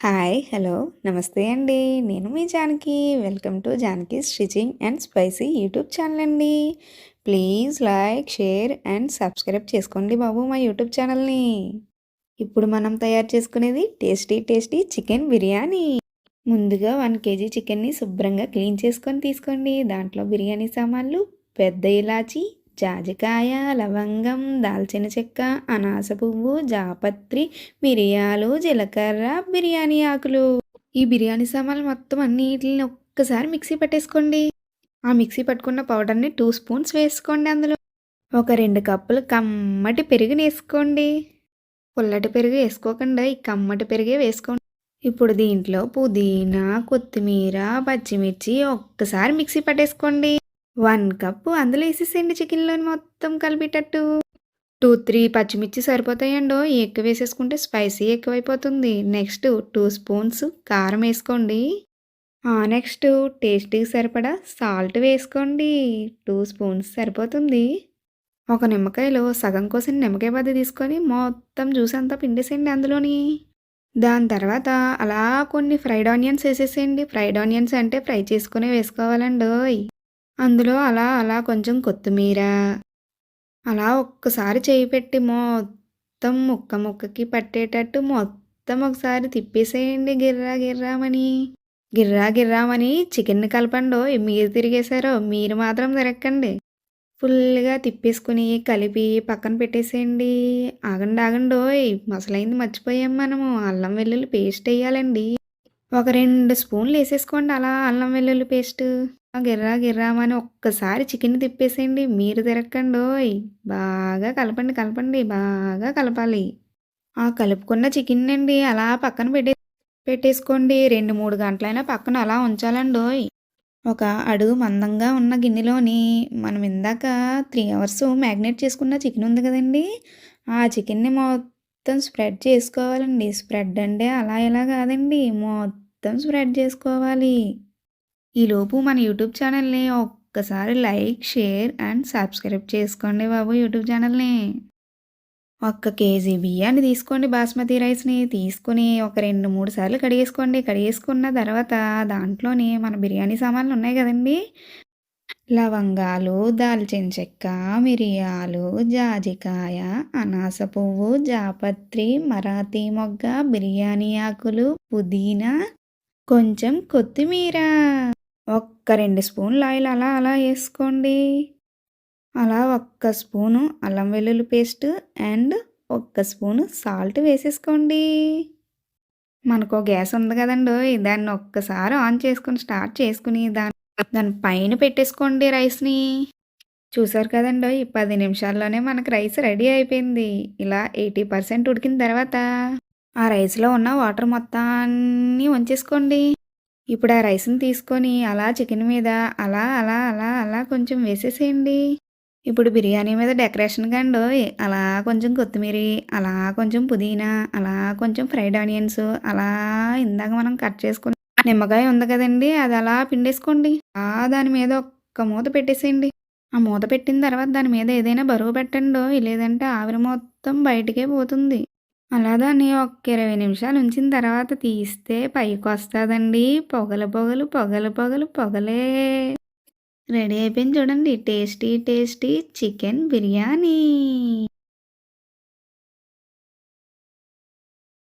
Hi hello. నమస్తే అండి. నేను మీ Janaki. Welcome to Janaki stitching and spicy YouTube channel అండి. Please like share and subscribe చేసుకోండి బాబు మా యూట్యూబ్ ఛానల్ని. ఇప్పుడు మనం తయారు చేసుకునేది టేస్టీ టేస్టీ చికెన్ బిర్యానీ. ముందుగా వన్ కేజీ చికెన్ని శుభ్రంగా క్లీన్ చేసుకొని తీసుకోండి. దాంట్లో బిర్యానీ సామాన్లు పెద్ద ఇలాచి జాజికాయ లవంగం దాల్చిన చెక్క అనాస పువ్వు జాపత్రి మిరియాలు జీలకర్ర బిర్యానీ ఆకులు. ఈ బిర్యానీ సామాన్లు మొత్తం అన్నిటిని ఒక్కసారి మిక్సీ పట్టేసుకోండి. ఆ మిక్సీ పట్టుకున్న పౌడర్ని టూ స్పూన్స్ వేసుకోండి అందులో. ఒక రెండు కప్పులు కమ్మటి పెరుగుని వేసుకోండి పుల్లటి పెరుగు వేసుకోకుండా ఈ కమ్మటి పెరుగే వేసుకోండి. ఇప్పుడు దీంట్లో పుదీనా కొత్తిమీర పచ్చిమిర్చి ఒక్కసారి మిక్సీ పట్టేసుకోండి. వన్ కప్పు అందులో వేసేసేయండి చికెన్లోని మొత్తం కలిపేటట్టు. టూ త్రీ పచ్చిమిర్చి సరిపోతాయండో ఎక్కువ వేసేసుకుంటే స్పైసీ ఎక్కువైపోతుంది. నెక్స్ట్ టూ స్పూన్స్ కారం వేసుకోండి. నెక్స్ట్ టేస్ట్కి సరిపడా సాల్ట్ వేసుకోండి. టూ స్పూన్స్ సరిపోతుంది. ఒక నిమ్మకాయలో సగం కోసం నిమ్మకాయ బద్ద తీసుకొని మొత్తం జ్యూస్ అంతా పిండేసేయండి అందులోని. దాని తర్వాత అలా కొన్ని ఫ్రైడ్ ఆనియన్స్ వేసేసేయండి. ఫ్రైడ్ ఆనియన్స్ అంటే ఫ్రై చేసుకుని వేసుకోవాలండి అందులో అలా అలా కొంచెం కొత్తిమీర. అలా ఒక్కసారి చేయి పెట్టి మొత్తం ముక్క ముక్కకి పట్టేటట్టు మొత్తం ఒకసారి తిప్పేసేయండి గిర్రా గిర్రామని గిర్రా గిర్రామని చికెన్ కలపండో మీరు తిరిగేశారో మీరు మాత్రం తిరగకండి ఫుల్గా తిప్పేసుకుని కలిపి పక్కన పెట్టేసేయండి. ఆగండి ఆగండో మసలైంది మర్చిపోయాం మనము. అల్లం వెల్లుల్లి పేస్ట్ వేయాలండి. ఒక రెండు స్పూన్లు వేసేసుకోండి అలా అల్లం వెల్లుల్లి పేస్ట్. గిర్రా గిర్రామని ఒక్కసారి చికెన్ తిప్పేసేయండి. మీరు తిరక్కండోయ్ బాగా కలపండి కలపండి. బాగా కలపాలి. ఆ కలుపుకున్న చికెన్ అండి అలా పక్కన పెట్టే పెట్టేసుకోండి. రెండు మూడు గంటలైనా పక్కన అలా ఉంచాలండోయ్ ఒక అడుగు మందంగా ఉన్న గిన్నెలోని మనం ఇందాక త్రీ అవర్స్ మ్యాగ్నేట్ చేసుకున్న చికెన్ ఉంది కదండి. ఆ చికెన్ని మొత్తం స్ప్రెడ్ చేసుకోవాలండి. స్ప్రెడ్ అంటే అలా ఎలా కాదండి. మొత్తం స్ప్రెడ్ చేసుకోవాలి. ఈలోపు మన యూట్యూబ్ ఛానల్ని ఒక్కసారి లైక్ షేర్ అండ్ సబ్స్క్రైబ్ చేసుకోండి బాబు యూట్యూబ్ ఛానల్ని. ఒక్క కేజీ బియ్యాన్ని తీసుకోండి బాస్మతి రైస్ని. తీసుకుని ఒక రెండు మూడు సార్లు కడిగేసుకోండి. కడిగేసుకున్న తర్వాత దాంట్లోని మన బిర్యానీ సామాన్లు ఉన్నాయి కదండి. లవంగాలు దాల్చిన చెక్క మిరియాలు జాజికాయ అనాస పువ్వు జాపత్రి మరాఠీ మొగ్గ బిర్యానీ ఆకులు పుదీనా కొంచెం కొత్తిమీర. ఒక్క రెండు స్పూన్లు ఆయిల్ అలా అలా వేసుకోండి. అలా ఒక్క స్పూను అల్లం వెల్లుల్లి పేస్ట్ అండ్ ఒక్క స్పూను సాల్ట్ వేసేసుకోండి. మనకు గ్యాస్ ఉంది కదండి దాన్ని ఒక్కసారి ఆన్ చేసుకుని స్టార్ట్ చేసుకుని దాని దాని పైన పెట్టేసుకోండి రైస్ని. చూసారు కదండి ఈ పది నిమిషాల్లోనే మనకు రైస్ రెడీ అయిపోయింది. ఇలా ఎయిటీ పర్సెంట్ ఉడికిన తర్వాత ఆ రైస్లో ఉన్న వాటర్ మొత్తాన్ని ఉంచేసుకోండి. ఇప్పుడు ఆ రైస్ని తీసుకొని అలా చికెన్ మీద అలా అలా అలా అలా కొంచెం వేసేసేయండి. ఇప్పుడు బిర్యానీ మీద డెకరేషన్ కండు అలా కొంచెం కొత్తిమీర అలా కొంచెం పుదీనా అలా కొంచెం ఫ్రైడ్ ఆనియన్స్ అలా ఇందాక మనం కట్ చేసుకుని నిమ్మకాయ ఉంది కదండి అది అలా పిండేసుకోండి. ఆ దాని మీద ఒక్క మూత పెట్టేసేయండి. ఆ మూత పెట్టిన తర్వాత దాని మీద ఏదైనా బరువు పెట్టండి లేదంటే ఆవిరి మొత్తం బయటికే పోతుంది. అలా దాన్ని ఒక ఇరవై నిమిషాలు ఉంచిన తర్వాత తీస్తే పైకి వస్తుందండి. పొగలు పొగలు పొగలు పొగలు పొగలే. రెడీ అయిపోయింది చూడండి. Tasty tasty chicken biryani.